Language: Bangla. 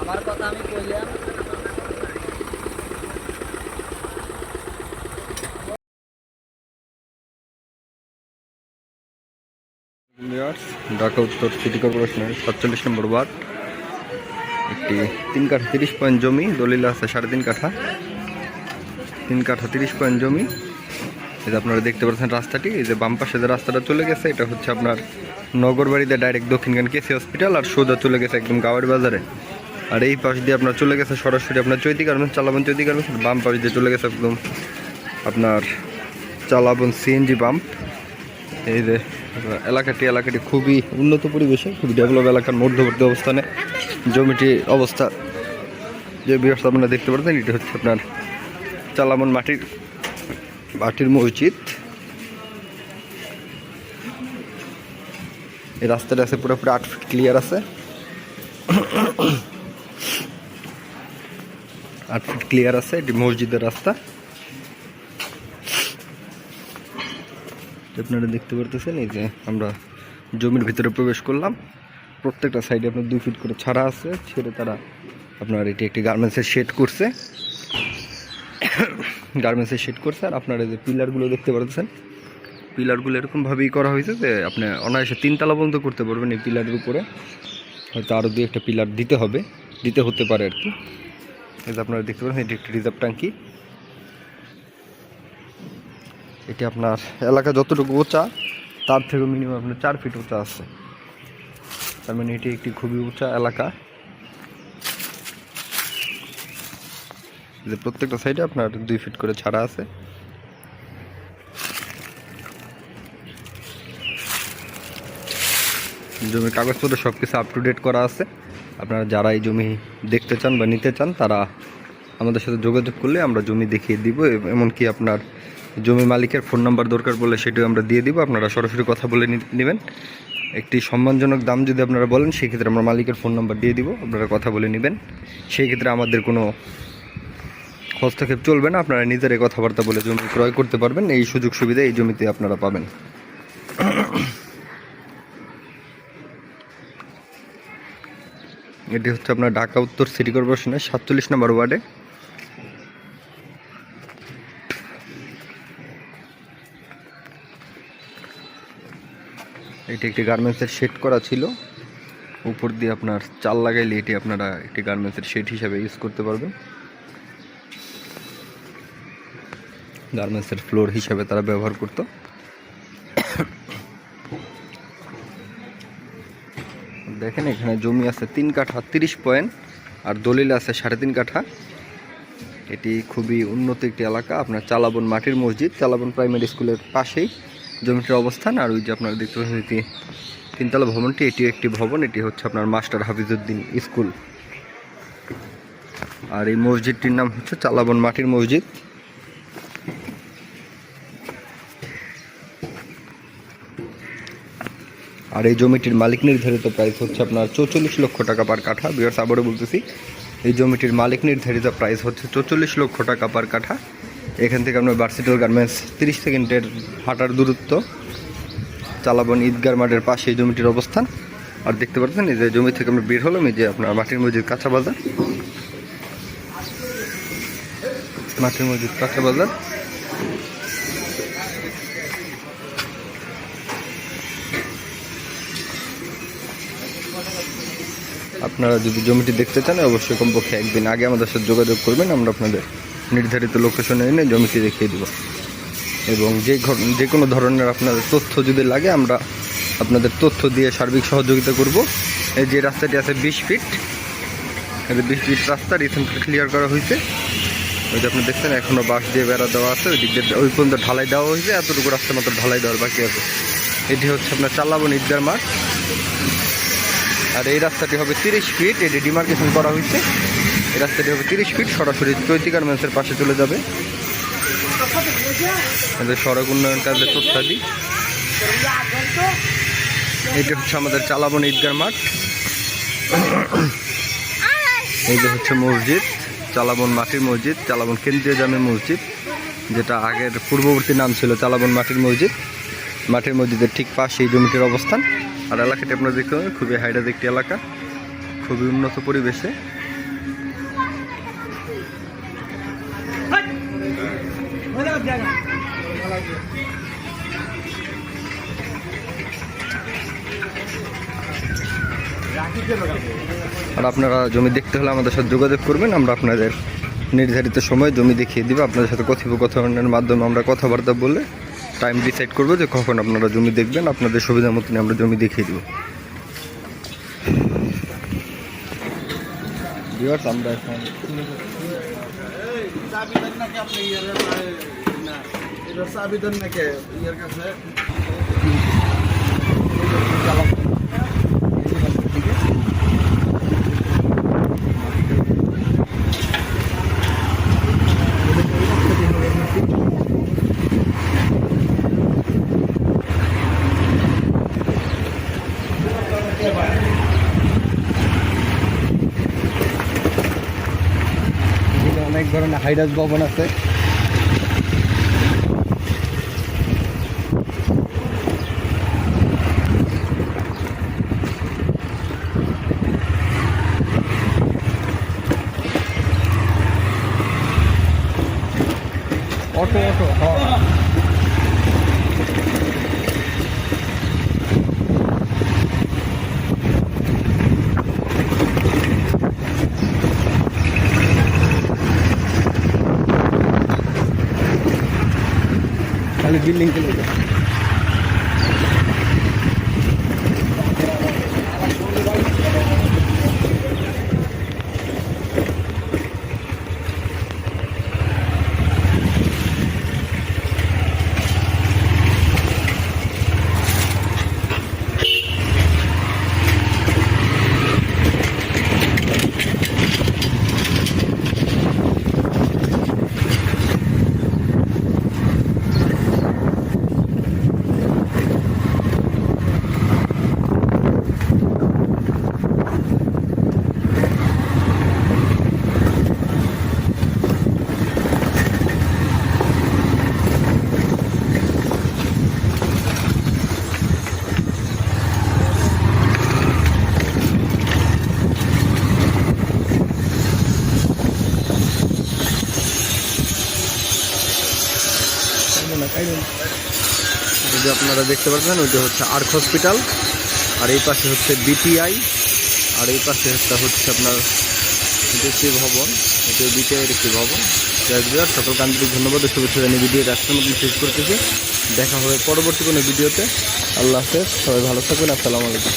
আমার কথা আমি কইলাম ভিউয়ার্স, ঢাকা উত্তর সিটি কর্পোরেশনের সাতচল্লিশ নম্বর ওয়ার্ড একটি তিন কাঠা তিরিশ পয়েন্ট জমি, দলিল আছে সাড়ে তিন কাঠা। তিন কাঠা তিরিশ পয়েন্ট জমি। এই যে আপনারা দেখতে পাচ্ছেন রাস্তাটি, এই যে বাম পাশে যে রাস্তাটা চলে গেছে, এটা হচ্ছে আপনার নগরবাড়িতে ডাইরেক্ট দক্ষিণখান কেসি হসপিটাল আর সোজা চলে গেছে একদম গাওয়ার বাজারে। আর এই পাশ দিয়ে আপনার চলে গেছে সরাসরি আপনার চৈতি গার্মেন্টস, চালাবন চৈতি গার্মেন্টস বাম পাশ দিয়ে চলে গেছে একদম আপনার চালাবন সিএনজি পাম্প এই যে এলাকাটি এলাকাটি খুবই উন্নত পরিবেশে, খুবই ডেভেলপ এলাকার মধ্যবর্তী অবস্থানে জমিটি অবস্থা যে ব্যবস্থা আপনারা দেখতে পাচ্ছেন এটি হচ্ছে আপনার চালামন মাটির মাটির মসজিদ। এই রাস্তাটা আছে পুরোপুরি আট ফিট ক্লিয়ার আছে। আট ফিট ক্লিয়ার আছে, এটি মসজিদের রাস্তা। আপনারা দেখতে পারতেছেন, এই যে আমরা জমির ভিতরে প্রবেশ করলাম। প্রত্যেকটা সাইডে আপনার দুই ফিট করে ছাড়া আছে, ছেড়ে তারা আপনার এটি একটি গার্মেন্টসের শেড করছে। গার্মেন্টসের শেড করছে, আর আপনারা যে পিলারগুলো দেখতে পারতেছেন পিলারগুলো এরকমভাবেই করা হয়েছে যে আপনি অনায়াসে তিনতলা পর্যন্ত করতে পারবেন এই পিলারের উপরে। হয়তো আরও দুই একটা পিলার দিতে হবে, দিতে হতে পারে আর কি। এই আপনারা দেখতে পাচ্ছেন এটি একটি রিজার্ভ ট্যাঙ্কি। এটি আপনার এলাকা যতটুকু উঁচা, তার থেকে মিনিমাম আপনার চার ফিট উঁচা আছে। তার মানে এটি একটি খুবই উঁচা এলাকা। যে প্রত্যেকটা সাইডে আপনার দুই ফিট করে ছাড়া আছে। জমির কাগজপত্র সব কিছু আপ টু ডেট করা আছে। আপনারা যারা এই জমি দেখতে চান বা নিতে চান, তারা আমাদের সাথে যোগাযোগ করলে আমরা জমি দেখিয়ে দিব, এমনকি আপনার জমি মালিকের ফোন নাম্বার দরকার বলে সেটাও আমরা দিয়ে দিব। আপনারা সরাসরি কথা বলে নেবেন। একটি সম্মানজনক দাম যদি আপনারা বলেন সেই ক্ষেত্রে আমরা মালিকের ফোন নাম্বার দিয়ে দিব। আপনারা কথা বলে নেবেন। সেই ক্ষেত্রে আমাদের কোনো হস্তক্ষেপ চলবে না। আপনারা নিজেরাই কথাবার্তা বলে জমি ক্রয় করতে পারবেন। এই সুযোগ সুবিধা এই জমিতে আপনারা পাবেন। এটি হচ্ছে আপনার ঢাকা উত্তর সিটি কর্পোরেশনের সাতচল্লিশ নম্বর ওয়ার্ডে। এটি একটি গার্মেন্টসের শেড করা ছিল। উপর দিয়ে আপনার চাল লাগাইলে এটি আপনারা একটি গার্মেন্টসের শেড হিসাবে ইউজ করতে পারবেন। গার্মেন্টসের ফ্লোর হিসাবে তারা ব্যবহার করতো। দেখেন এখানে জমি আছে তিন কাঠা, তিরিশ পয়েন্ট, আর দলিল আছে সাড়ে তিন কাঠা। এটি খুবই উন্নত একটি এলাকা। আপনার চালাবন মাটির মসজিদ, চালাবন প্রাইমারি স্কুলের পাশেই। জমিটির অবস্থান আর ওই যে আপনারা দেখতে পাচ্ছেন এটি তিনতলা ভবনটি, এটি একটি ভবন, এটি হচ্ছে আপনার মাস্টার হাফিজউদ্দিন স্কুল। আর এই মসজিদটির নাম হচ্ছে চালাবন মাটির মসজিদ। আর এই জমিটির মালিক নির্ধারিত প্রাইস হচ্ছে আপনার চৌচল্লিশ লক্ষ টাকা পার কাঠা। বিয়ার্স আবারও বলতেছি, এই জমিটির মালিক নির্ধারিত প্রাইস হচ্ছে চৌচল্লিশ লক্ষ টাকা পার কাঠা। এখান থেকে আপনার ভার্সিটাল গার্মেন্টস তিরিশ সেকেন্ডের হাঁটার দূরত্ব। চালাবন ঈদগার মাঠের পাশে এই জমিটির অবস্থান। আর দেখতে পাচ্ছেন, এই যে জমি থেকে আমরা বের হলাম, এই যে আপনার মাটির মসজিদ, কাঁচা বাজার। মাটির মসজিদ, কাঁচা বাজার। আপনারা যদি জমিটি দেখতে চান, অবশ্যই কমপক্ষে একদিন আগে আমাদের সাথে যোগাযোগ করবেন, আমরা আপনাদের নির্ধারিত লোকেশনে এনে জমিটি দেখিয়ে দেব। এবং যে যে কোনো ধরনের আপনাদের তথ্য যদি লাগে, আমরা আপনাদের তথ্য দিয়ে সার্বিক সহযোগিতা করব। এই যে রাস্তাটি আছে বিশ ফিট, এই বিশ ফিট রাস্তা রিসেন্টলি ক্লিয়ার করা হয়েছে। ওই যে আপনি দেখছেন এখনও বাঁশ দিয়ে বেড়া দেওয়া আছে। ওই দিক দিয়ে ওই পর্যন্ত ঢালাই দেওয়া হয়েছে। এতটুকু রাস্তা মাত্র ঢালাই দেওয়ার বাকি আছে। এটি হচ্ছে আপনার চাল্লাবন ঈদগার মাঠ। আর এই রাস্তাটি হবে তিরিশ ফিট। এটি ডিমার্কেশন করা হয়েছে। এই রাস্তাটি হবে তিরিশ ফিট, সরাসরি চৈতি গার্মেন্টসের পাশে চলে যাবে। আমাদের সড়ক উন্নয়ন কাজের তথ্যাদি। এটা হচ্ছে আমাদের চালাবন ঈদগার মাঠ। এই যে হচ্ছে মসজিদ, চালাবন মাটির মসজিদ, চালাবন কেন্দ্রীয় জামে মসজিদ, যেটা আগের পূর্ববর্তী নাম ছিল চালাবন মাটির মসজিদ। মাটির মসজিদের ঠিক পাশে এই জমিটির অবস্থান। আর এলাকাটি আপনারা দেখতে পাবেন, খুবই হাইডাজ একটি এলাকা, খুবই উন্নত পরিবেশে। আর আপনারা জমি দেখতে হলে আমাদের সাথে যোগাযোগ করবেন, আমরা আপনাদের নির্ধারিত সময় জমি দেখিয়ে দিব, আপনাদের সাথে কথোপকথনের মাধ্যমে আমরা কথাবার্তা বলে টাইম ডিসাইড করব যে কখন আপনারা জমি দেখবেন, আপনাদের সুবিধা মতন আমরা জমি দেখিয়ে দিব। আমরা এখানে অনেক ধরনের হাইডাস ভবন আছে। दिल्ली के लिए। যে আপনারা দেখতে পাচ্ছেন, ওইটা হচ্ছে আর্ক হসপিটাল। আর এই পাশে হচ্ছে বিটিআই, আর এই পাশে একটা হচ্ছে আপনার একটি ভবন। এটা বিটিআই এর একটি ভবন। রাজবিহার সকল আন্তরিক ধন্যবাদ শুভেচ্ছা জানিয়ে ভিডিও আজকের মধ্যে শেষ করতেছি। দেখা হবে পরবর্তী কোনো ভিডিওতে। আল্লাহ হাফেজ, সবাই ভালো থাকবেন, আসসালামু আলাইকুম।